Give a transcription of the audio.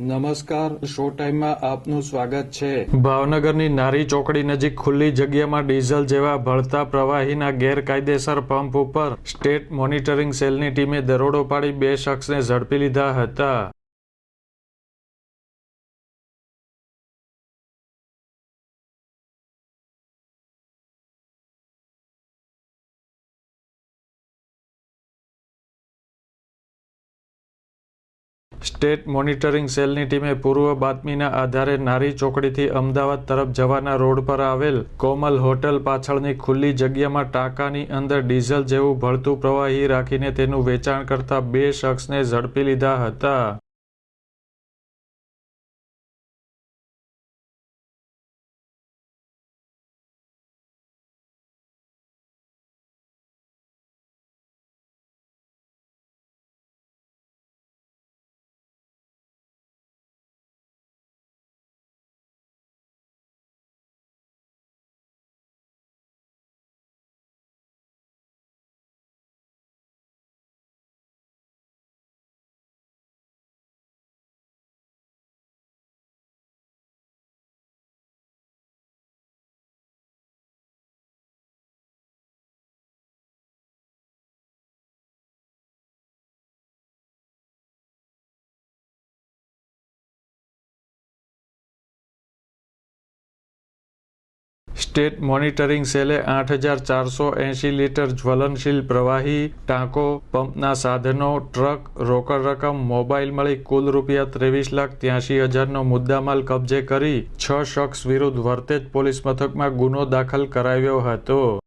નમસ્કાર, શો ટાઈમમાં આપનું સ્વાગત છે. ભાવનગરની નારી ચોકડી નજીક ખુલ્લી જગ્યામાં ડીઝલ જેવા ભળતા પ્રવાહીના ગેરકાયદેસર પંપ ઉપર સ્ટેટ મોનિટરિંગ સેલની ટીમે દરોડો પાડી બે શખ્સને ઝડપી લીધા હતા. સ્ટેટ મોનિટરિંગ સેલની ટીમે પૂર્વ બાતમીના આધારે નારી ચોકડીથી અમદાવાદ તરફ જવાના રોડ પર આવેલ કોમલ હોટલ પાછળની ખુલ્લી જગ્યામાં ટાંકાની અંદર ડીઝલ જેવું ભળતું પ્રવાહી રાખીને તેનું વેચાણ કરતા બે શખ્સને ઝડપી લીધા હતા. સ્ટેટ મોનિટરિંગ સેલે આઠ હજાર ચારસો એંશી લીટર જ્વલનશીલ પ્રવાહી ટાંકો પંપના સાધનો, ટ્રક, રોકડ રકમ, મોબાઈલ મળી કુલ રૂપિયા ત્રેવીસ લાખ ત્યાંશી હજારનો મુદ્દામાલ કબજે કરી છ શખ્સ વિરુદ્ધ વર્તેજ પોલીસ મથકમાં ગુનો દાખલ કરાવ્યો હતો.